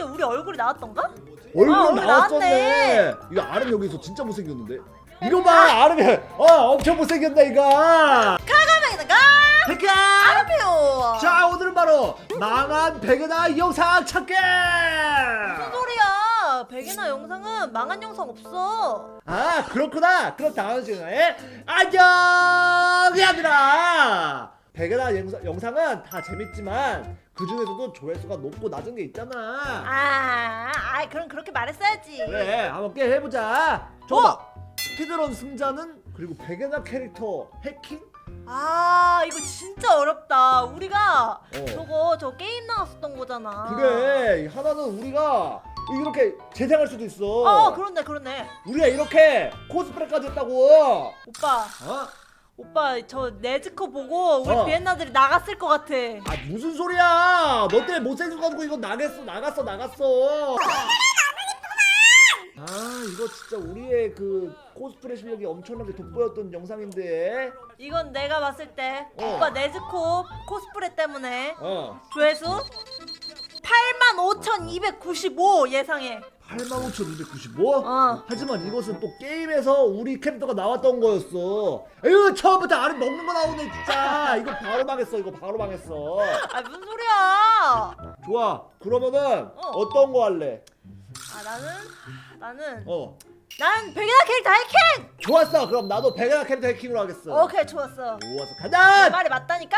이때 우리 얼굴이 나왔던가? 얼굴 아, 얼굴 나왔었네. 나왔네. 이거 아름 여기서 진짜 못생겼는데. 이거 봐 아름이 어 엄청 못생겼다 이거. 가가meg이다가 백야. 아르피오 자 오늘은 바로 망한 백연아 영상 찾기. 무슨 소리야 백이나 영상은 망한 영상 없어 아 그렇구나. 그럼 다음 시간에 안녕 얘들아. 백연아 영상, 영상은 다 재밌지만 그 중에서도 조회수가 높고 낮은 게 있잖아. 아, 아 그럼 그렇게 말했어야지 그래 한번 게임 해보자. 저봐 스피드런 승자는 그리고 백연아 캐릭터 해킹? 아 이거 진짜 어렵다 우리가 어. 저거 저 게임 나왔었던 거잖아 그래 하나는 우리가 이렇게 재생할 수도 있어. 어 그렇네 그렇네 우리가 이렇게 코스프레까지 했다고. 오빠 어? 오빠 저 네즈코 보고 우리 어. 비엔나들이 나갔을 것 같아 아 무슨 소리야? 너 때문에 못생겨가지고 이거 나갔어 나갔어 나갔어. 아 이거 진짜 우리의 그 코스프레 실력이 엄청나게 돋보였던 영상인데. 이건 내가 봤을 때 어. 오빠 네즈코 코스프레 때문에 어. 조회수 85,295 예상해 85,295? 어. 하지만 이것은 또 게임에서 우리 캐릭터가 나왔던 거였어. 에휴 처음부터 아름 먹는 거 나오네 진짜. 이거 바로 망했어. 이거 바로 망했어. 아 무슨 소리야 좋아. 그러면은 어. 어. 떤거 할래? 아 나는 나는 어. 난 백이나 캐릭터 해킹 좋았어. 그럼 나도 백연아 캐릭터 해킹으로 하겠어. 오케이 좋았어 좋았어. 내 가자. 말이 맞다니까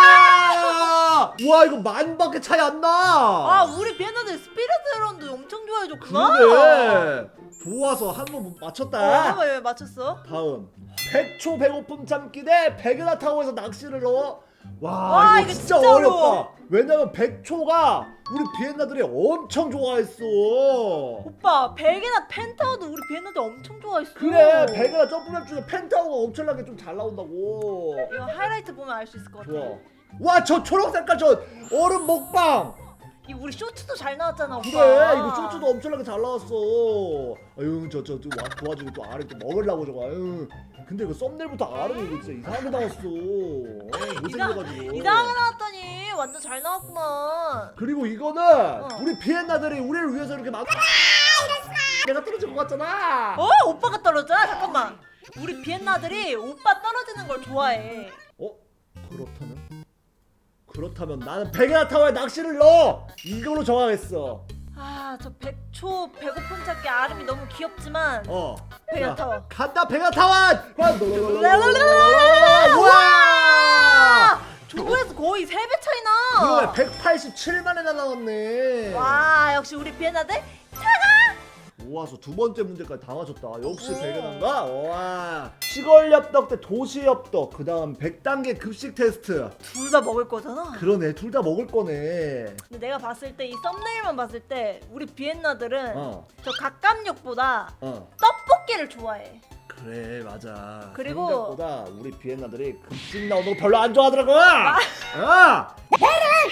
우와! 우와 이거 만밖에 차이 안 나. 아 우리 비엔나들 스피드런도 엄청 좋아해줬구나 그러네. 좋아서 한 번 어 맞췄다. 한번 왜 맞췄어? 다음 100초 배고픔 참기 대 백연아 타워에서 낚시를 넣어. 와, 와, 이거, 이거 진짜, 진짜 어렵다. 어려워. 왜냐면 100초가 우리 비엔나들이 엄청 좋아했어. 오빠 백이나 펜타워도 우리 비엔나들 엄청 좋아했어 그래, 백연아 점프맵 중에 펜타워가 엄청나게 좀 잘 나온다고. 이거 하이라이트 보면 알 수 있을 것 같아 좋아. 와, 저 초록 색깔 저 얼음 먹방. 이 우리 쇼츠도 잘 나왔잖아 오빠 그래, 이거 쇼츠도 엄청나게 잘 나왔어. 아유, 저저 저, 와 도와주고 또 아래 또 먹으려고 저거. 아유. 근데 이거 썸네일부터 아름이 이거 진짜 이상하게 나왔어. 어, 못생겨가지고. 이상하게 나왔더니 완전 잘 나왔구만 그리고 이거는 어. 우리 비엔나들이 우리를 위해서 이렇게 막 내가 떨어질 것 같잖아. 어? 오빠가 떨어져? 잠깐만 우리 비엔나들이 오빠 떨어지는 걸 좋아해 어? 그렇다면? 그렇다면 나는 100이나 타워에 낚시를 넣어! 이걸로 정하겠어 아, 저 백초 배고픈 찾기 아름이 너무 귀엽지만 어 백이나 타워. 간다 100이나 타워! 랄랄랄랄랄랄라! 우와! 조회수 거의 3배 차이나. 그러네 187만에나 나왔네 와, 역시 우리 비엔나대 모아서 두 번째 문제까지 다 맞췄다. 역시 오. 백연한가? 와. 시골 엽떡 대 도시 엽떡. 그 다음 100단계 급식 테스트. 둘 다 먹을 거잖아 그러네. 둘 다 먹을 거네. 근데 내가 봤을 때 이 썸네일만 봤을 때 우리 비엔나들은 어. 저 각감육보다 어. 떡볶이를 좋아해 그래 맞아. 그리고- 생각보다 우리 비엔나들이 급식 나오는 거 별로 안 좋아하더라고. 아. 어.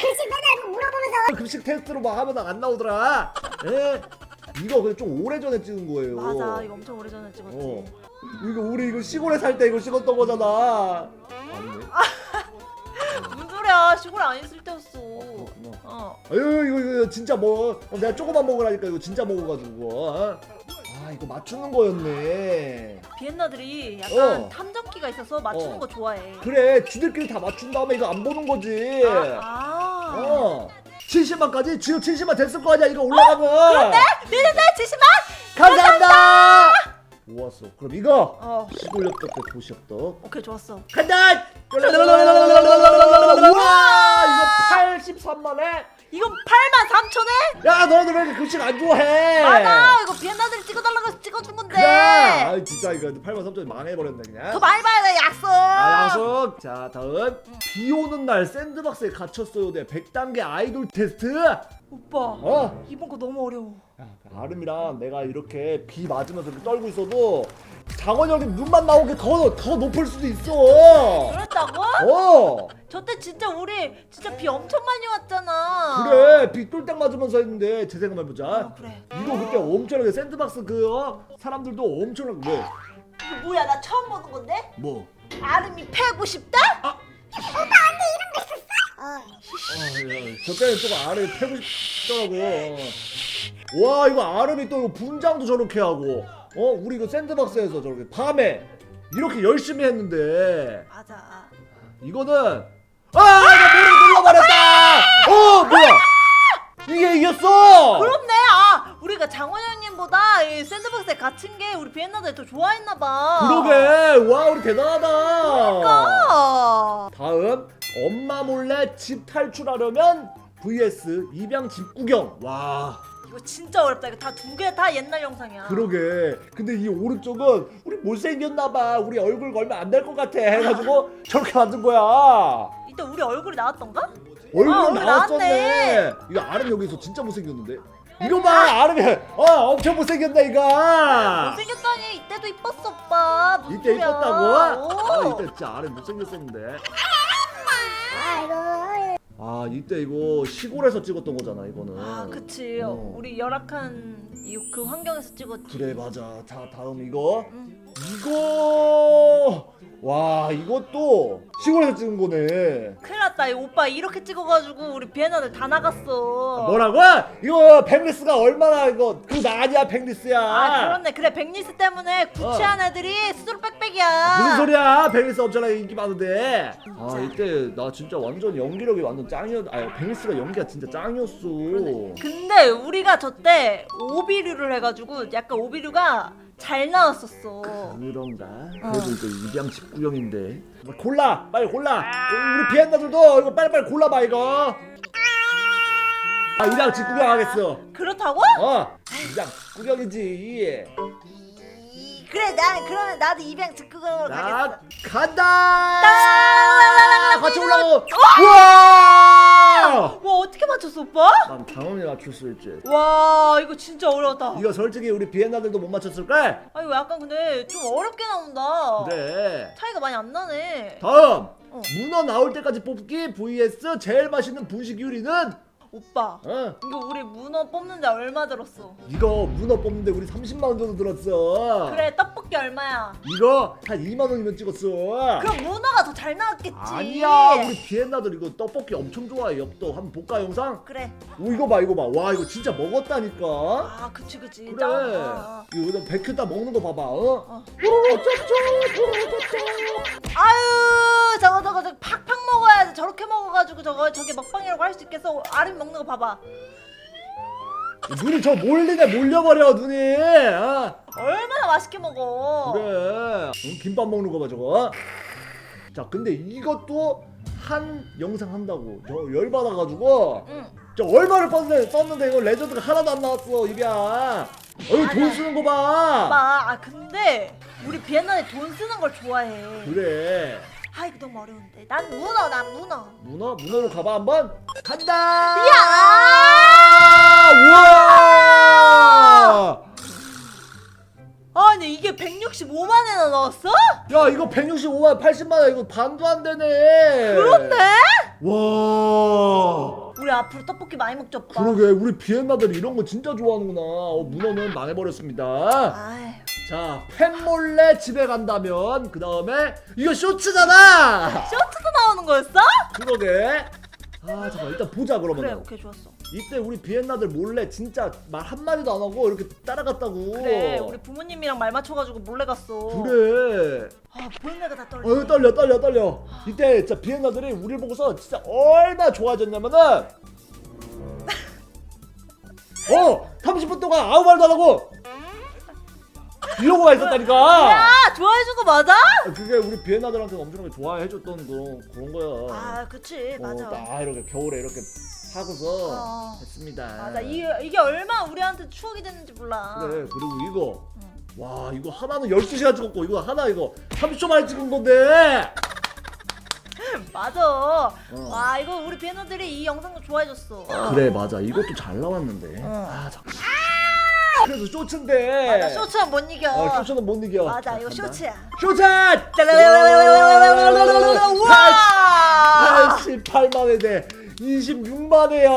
급식 맨날 물어보면서 급식 테스트로 막 하면 안 나오더라. 예. 이거 근데 좀 오래 전에 찍은 거예요. 맞아 이거 엄청 오래전에 찍었지 어. 이거 우리 이거 시골에 살 때 이거 찍었던 거잖아. 아니네. 무슨 소리야 시골에 안 있을 때였어 그렇구나. 어 아유 이거 이거 진짜 뭐 어, 내가 조금만 먹으라니까 이거 진짜 먹어가지고. 어? 아 이거 맞추는 거였네. 비엔나들이 약간 어. 탐정기가 있어서 맞추는 어. 거 좋아해 그래 지들끼리 다 맞춘 다음에 이거 안 보는 거지. 아, 아. 어. 70만까지 지금 70만 됐을 거 아니야 이거 올라가면. 그런데 네네네 지시만 감사합니다. 모았어. 그럼 이거 어 시골 엽떡 대 도시 엽떡. 오케이 좋았어 간다. 우와 이거 83만에. 이건 8만 3천에 야 너희들 왜 이렇게 급식 안 좋아해? 맞아 이거 비엔나들이 찍어달라고 해서 찍어준 건데 그래. 아 진짜 이거 8만 3천 망해버렸네 그냥. 더 많이 봐야 돼 약속 아 약속. 자 다음 비 오는 날 샌드박스에 갇혔어요. 네 100단계 아이돌 테스트. 오빠 어? 이번 거 너무 어려워 야, 아름이랑 내가 이렇게 비 맞으면서 이렇게 떨고 있어도 장원영이 눈만 나오게 더, 더 높을 수도 있어. 그랬다고? 어. 저때 진짜 우리 진짜 비 엄청 많이 왔잖아 그래 비 똘딱 맞으면서 했는데 제 생각만 해보자. 어, 그래 이거 그때 엄청나게 샌드박스 그 어? 사람들도 엄청나게 왜? 이거 뭐야 나 처음 보는 건데? 뭐? 아름이 패고 싶다? 아, 야, 저 때는 또 아름이 패고 싶더라고. 와 이거 아름이 또 이거 분장도 저렇게 하고, 어 우리 이거 샌드박스에서 저렇게 밤에 이렇게 열심히 했는데 맞아. 이거는 아나 모래 눌러버렸다. 어 뭐야? 이게 이겼어. 그렇네. 아, 우리가 장원 형님보다 이 샌드박스에 갇힌 게 우리 비엔나들 더 좋아했나 봐. 그러게 와 우리 대단하다. 아. 다음 엄마 몰래 집 탈출하려면 vs 입양 집 구경. 와. 이거 진짜 어렵다. 이거 다 두 개 다 옛날 영상이야. 그러게. 근데 이 오른쪽은 우리 못생겼나봐. 우리 얼굴 걸면 안 될 것 같아. 해가지고 저렇게 만든 거야. 이때 우리 얼굴이 나왔던가? 얼굴 아, 얼굴 나왔었네. 이거 아름 여기서 진짜 못생겼는데. 이거 봐, 아름이. 어, 엄청 못생겼다 이거. 못생겼다니 이때도 이뻤어 오빠. 무슨 이때 소리야. 이뻤다고? 오. 아, 이때 진짜 아름 못생겼었는데. 아, 이때 이거 시골에서 찍었던 거잖아, 이거는. 아 그치. 어. 우리 열악한 이 그 환경에서 찍었지. 그래, 맞아. 자, 다음 이거. 응. 이거 와 이것도 시골에서 찍은 거네 큰일 났다. 이 오빠 이렇게 찍어가지고 우리 비엔나들 다 나갔어. 뭐라고? 이거 백리스가 얼마나 이거 그거 나 아니야 백리스야 아 그렇네. 그래 백리스 때문에 구치한 애들이 스스로 빽빽이야. 무슨 소리야 백리스 엄청나게 인기 많은데 아 이때 나 진짜 완전 연기력이 완전 짱이었 아 백리스가 연기가 진짜 짱이었어 근데 우리가 저때 오비류를 해가지고 약간 오비류가 잘 나왔었어. 그런가? 어. 그래도 이거 입양 집구경인데 뭐 골라 빨리 골라 우리 비엔나들도 이거 빨리빨리 골라봐 이거 아 입양 집구경 하겠어 그렇다고? 어 입양 집구경이지 그래 나는 그러면 나도 입양 즉각으로 자 가겠어. 간다. 같이 올라고 우와 와 어떻게 맞췄어 오빠? 난 당연히 맞출 수 있지 와 이거 진짜 어려웠다. 이거 솔직히 우리 비엔나들도 못 맞췄을걸? 아 이거 약간 근데 좀 어렵게 나온다. 그래 차이가 많이 안 나네. 다음 어. 문어 나올 때까지 뽑기 vs 제일 맛있는 분식 요리는 오빠 어 이거 우리 문어 뽑는데 얼마 들었어? 이거 문어 뽑는데 우리 30만 원 정도 들었어 그래 떡볶이 얼마야? 이거 한 2만 원이면 찍었어 그럼 문어가 더 잘 나왔겠지. 아니야 우리 비엔나들 이거 떡볶이 엄청 좋아해 엽떡 한번 볼까 영상? 그래. 오 이거 봐 이거 봐와 이거 진짜 먹었다니까 아 그치 그치. 그래 짱. 이거 백큐다 먹는 거 봐봐 어? 어. 아유 저거 저거 저거 팍팍 먹어야지 저렇게 먹어가지고 저거 저게 먹방이라고 할 수 있겠어 아름 먹는 거 봐봐. 눈이 저 몰리네 몰려버려 눈이. 아, 얼마나 맛있게 먹어. 그래. 응, 김밥 먹는 거 봐 저거. 자 근데 이것도 한 영상 한다고. 저 열받아가지고. 응. 저 얼마를 썼는데, 썼는데 이거 레전드가 하나도 안 나왔어 입이야. 어이 돈. 쓰는 거봐. 오빠 아 근데 우리 비엔나에 돈 쓰는 걸 좋아해. 그래 아 이거 너무 어려운데. 난 문어 난 문어. 문어? 문어로 가봐 한번. 간다! 야! 우와! 아니 이게 165만에나 나왔어? 야 이거 165만 80만 원 이거 반도 안 되네. 그렇네 와! 우리 앞으로 떡볶이 많이 먹자 오빠. 그러게 우리 비엔나들 이런 거 진짜 좋아하는구나. 어, 문어는 망해버렸습니다. 아휴 자 팬 몰래 집에 간다면 그 다음에 이거 쇼츠잖아! 쇼트도 나오는 거였어? 그러게. 아 잠깐 일단 보자 그러면 그래 오케이 좋았어. 이때 우리 비엔나들 몰래 진짜 말 한 마디도 안 하고 이렇게 따라갔다고. 그래 우리 부모님이랑 말 맞춰가지고 몰래 갔어. 그래. 아 보이네가 다 떨려. 어휴 떨려 떨려 떨려. 이때 진짜 비엔나들이 우리를 보고서 진짜 얼마나 좋아졌냐면은 어 30분 동안 아무 말도 안 하고 이러고만 있었다니까. 야? 좋아해준 거 맞아? 그게 우리 비엔나들한테 엄청나게 좋아해줬던 그런, 그런 거야. 아 그치. 맞아. 어, 딱 이렇게 겨울에 이렇게 하고서 어. 했습니다. 맞아. 이, 이게 얼마 우리한테 추억이 됐는지 몰라. 그래 그리고 이거. 응. 와 이거 하나는 12시간 찍었고 이거 하나 이거 30초 만에 찍은 건데. 맞아. 어. 와 이거 우리 비엔나들이 이 영상도 좋아해줬어. 그래 맞아. 이것도 잘 나왔는데. 어. 아 잠깐 그래서 쇼츠인데. 맞아 쇼츠는 못 이겨. 어, 쇼츠는 못 이겨. 맞아 이거 쇼츠야. 쇼츠! 우와! 88만 원에 26만 에야.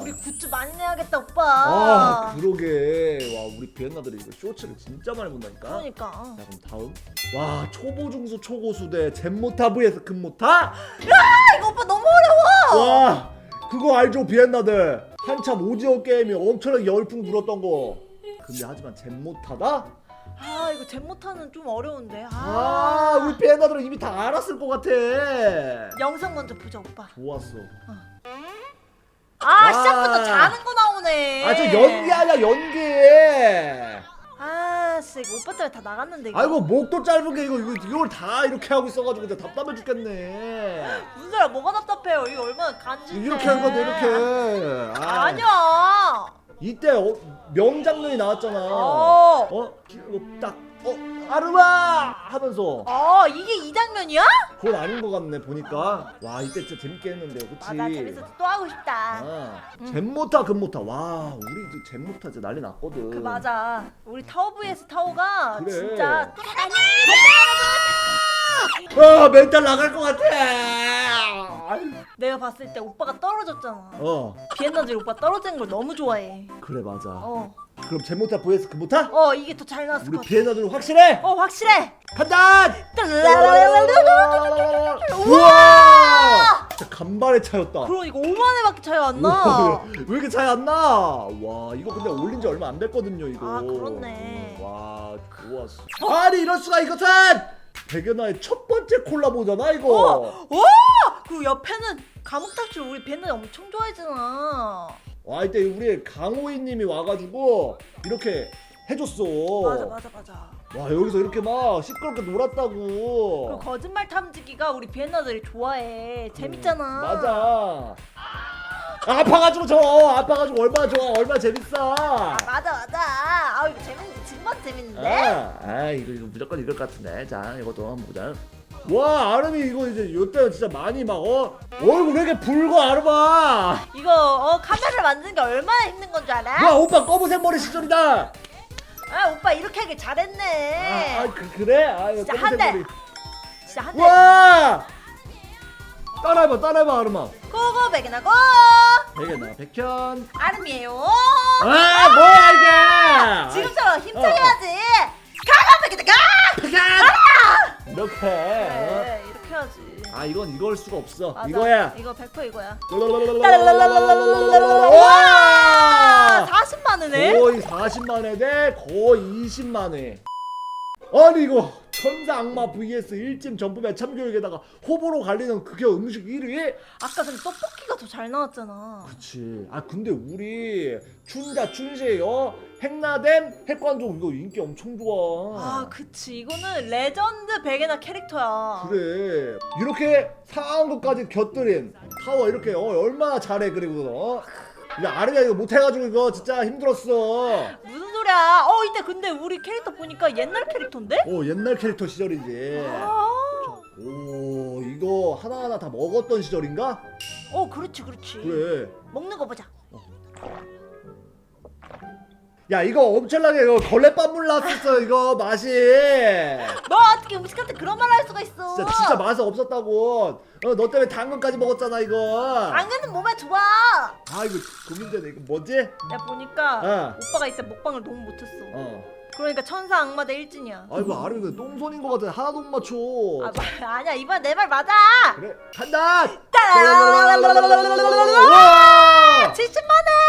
우리 굿즈 많이 내야겠다 오빠. 아 그러게 와 우리 비엔나들이 이거 쇼츠를 진짜 많이 본다니까 그러니까. 자 그럼 다음 와 초보 중소 초고수대 젠모타브에서 금모타 야 이거 오빠 너무 어려워. 와 그거 알죠 비엔나들 한참 오지어 게임이 엄청나게 열풍 불었던 거. 근데 하지만 잼 못하다? 아 이거 잼 못하는 좀 어려운데. 아, 아 우리 밴가들은 이미 다 알았을 것 같아. 영상 먼저 보자 오빠. 좋았어. 어. 아, 아. 시작부터 자는 거 나오네. 아 저 연기 아니야 연기. 나갔어 이거 오빠들 다 나갔는데 이거 아이고 목도 짧은 게 이거 이거 이걸 다 이렇게 하고 있어가지고 진짜 답답해 죽겠네. 무슨 소리야 뭐가 답답해요 이거 얼마나 간지 이렇게 한 건데 이렇게. 아. 아니야 이때 어, 명장면이 나왔잖아. 어. 어? 어 어 아르마! 하면서. 어 이게 이 장면이야? 그건 아닌 것 같네 보니까. 와 이때 진짜 재밌게 했는데, 그치? 아, 재밌어서 또 하고 싶다. 아, 잼모타 금모타. 와 우리 잼모타 진짜 난리 났거든. 그 맞아. 우리 타워 vs 타워가 그래. 진짜 아 멘탈 나갈 것 같아. 내가 봤을 때 오빠가 떨어졌잖아. 어. 비엔나질 오빠 떨어지는 걸 너무 좋아해. 그래 맞아. 어. 그럼 잘못타 vs 금모타? 어 이게 더 잘 나왔을 우리 것 같아. 비엔나들은 확실해. 어 확실해. 간다. 우와! 진짜 간발의 차였다. 그러니까 5만 원밖에 차이 안 나. 왜 이렇게 차이 안 나? 와 이거 근데 올린 지 얼마 안 됐거든요 이거. 아, 그렇네. 음, 와 좋았어. 아니 이럴 수가 이것은 백연아의 첫 번째 콜라보잖아 이거. 와! 그리고 옆에는 감옥 탈출 우리 벤은 엄청 좋아하잖아. 와 이때 우리 강호인님이 와가지고 이렇게 해줬어. 맞아 맞아 맞아. 와 여기서 이렇게 막 시끄럽게 놀았다고. 그 거짓말 탐지기가 우리 비엔나들이 좋아해. 음, 재밌잖아. 맞아. 아, 아파가지고 저 아파가지고 얼마 나 좋아 얼마 나 재밌어. 아 맞아 맞아. 아 이거 재밌는데 지금만 재밌는데. 아, 아 이거 이거 무조건 이럴 것 같은데. 자 이것도 한번 보자. 와 아름이 이거 이제 요때 진짜 많이 막 어? 얼굴 왜 이렇게 붉어 아름아 이거 어, 카메라 만드는 게 얼마나 힘든 건 줄 알아? 와 오빠 검은색 머리 시절이다 아 오빠 이렇게 하길 잘했네. 아, 아 그, 그래? 아 이거 진짜 한대 진짜 한대 와 따라해봐 따라해봐 아름아 고고 백이나 고. 백현아 백현 아름이에요. 아 뭐야 이게 지금처럼 힘차게 어. 어. 해야지. 이렇게. 그래, 이렇게 해야지. 아 이건 이걸 수가 없어. 맞아. 이거야. 이거 100% 이거야. 와! 40만 원에? 거의 40만 회대 거의 20만 회. 아니 이거 천사 악마 vs 일찜 전품의 참교육에다가 호불호 갈리는 그게 음식 1위? 아까 전 떡볶이가 더 잘 나왔잖아. 그치. 아 근데 우리 춘자 춘세요 핵나댐, 핵관종 이거 인기 엄청 좋아. 아 그치 이거는 레전드 베개나 캐릭터야 그래. 이렇게 상한 것까지 곁들인 타워 이렇게 어, 얼마나 잘해 그리고 어? 이 아르가 이거 못해가지고 이거 진짜 힘들었어. 무슨 소리야 어 이때 근데 우리 캐릭터 보니까 옛날 캐릭터인데? 오 옛날 캐릭터 시절이지. 아. 오 이거 하나하나 다 먹었던 시절인가? 어 그렇지 그렇지 그래. 먹는 거 보자 어. 야 이거 엄청나게 이거 걸레 빻물 났었어 이거 맛이 너 어떻게 음식한테 그런 말 할 수가 있어? 진짜 진짜 맛이 없었다고 어, 너 때문에 당근까지 먹었잖아 이거 당근은 몸에 좋아. 아 이거 고민되네 이거 뭐지? 보니까 어. 오빠가 이때 먹방을 너무 못했어. 어 그러니까 천사 악마 대 일진이야. 아이고 아름이 근데 똥손인 것 같아 하나도 못 맞춰 아, 마- 아니야 이번에 내 말 맞아. 그래 간다 70만 원.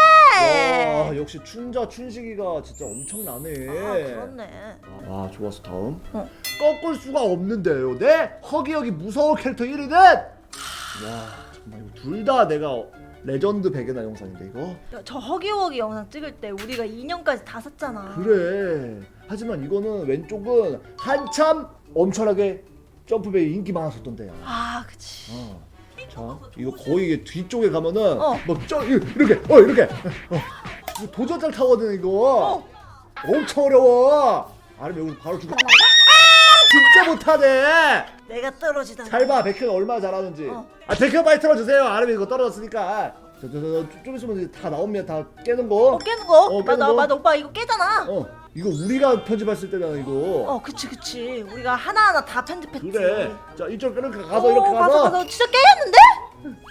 역시 춘자 춘식이가 진짜 엄청나네. 아 그렇네. 아, 좋았어 다음. 어. 꺾을 수가 없는데요. 네 허기허기 무서워 캐릭터 1위는 와 정말 이거 둘 다 내가 레전드 백예나 영상인데 이거. 야, 저 허기허기 영상 찍을 때 우리가 인형까지 다 샀잖아. 그래. 하지만 이거는 왼쪽은 한참 엄청나게 점프베이 인기 많았었던데요. 아 그치. 어. 자, 이거 거의 이게 뒤쪽에 가면은 어. 뭐 막쪄 이렇게 어 이렇게 어, 이거 도전장 타거든 이거 어. 엄청 어려워 아니면 여기 바로 죽어 진짜 못하네 내가 떨어지다. 잘 봐 백현 얼마나 잘하는지 어. 아 백현 많이 틀어주세요 아니면 이거 떨어졌으니까 저저 좀 있으면 이제 다 나옵니다 다 깨는 어, 거 깨는 거? 어, 깨는 맞아, 거. 맞아. 오빠 이거 깨잖아. 어, 이거 우리가 편집했을 때는 이거 어, 그치, 그치. 우리가 하나하나 다 편집했지. 그래 자 이쪽 이렇게 가서 오, 이렇게 가서 가서, 가서. 진짜 깨졌는데?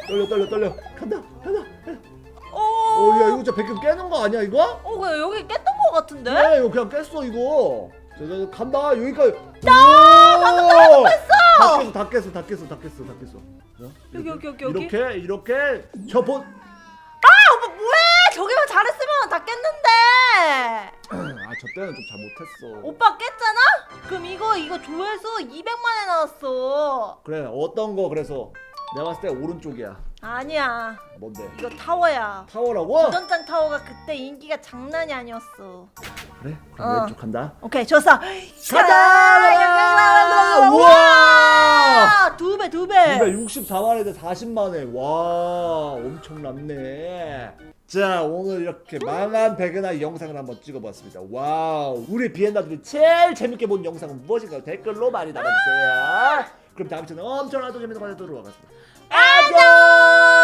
떨려 떨려 떨려 간다 간다 어. 진짜 백금 깨는 거 아니야 이거? 어 그냥 여기 깼던 거 같은데? 네 이거 그냥 깼어 이거 자, 자, 간다 여기까지 야 방금 다 깼어 다 깼어 다 깼어 다 깼어 다 깼어 어? 여기, 여기, 여기, 여기. 이렇게 이렇게 저번 아 오빠 뭐해? 저기만 잘했으면 다 깼는데. 아저 때는 좀 잘 못했어 오빠 깼잖아? 그럼 이거 이거 조회수 200만에 나왔어. 그래 어떤 거 그래서 내가 봤을 때 오른쪽이야 아니야. 뭔데 이거 타워야. 타워라고? 도전장 타워가 그때 인기가 장난이 아니었어. 그래 그럼 어. 왼쪽 간다 오케이 좋았어. 가자! 우와! 두 배, 두 배. 264만에서 40만에 와 엄청났네 자 오늘 이렇게 망한 백은하 영상을 한번 찍어봤습니다 와우 우리 비엔나들이 제일 재밌게 본 영상은 무엇인가요 댓글로 많이 남아주세요 그럼 다음 주는 엄청나도 재밌는 거 가지고 하겠습니다 Raja!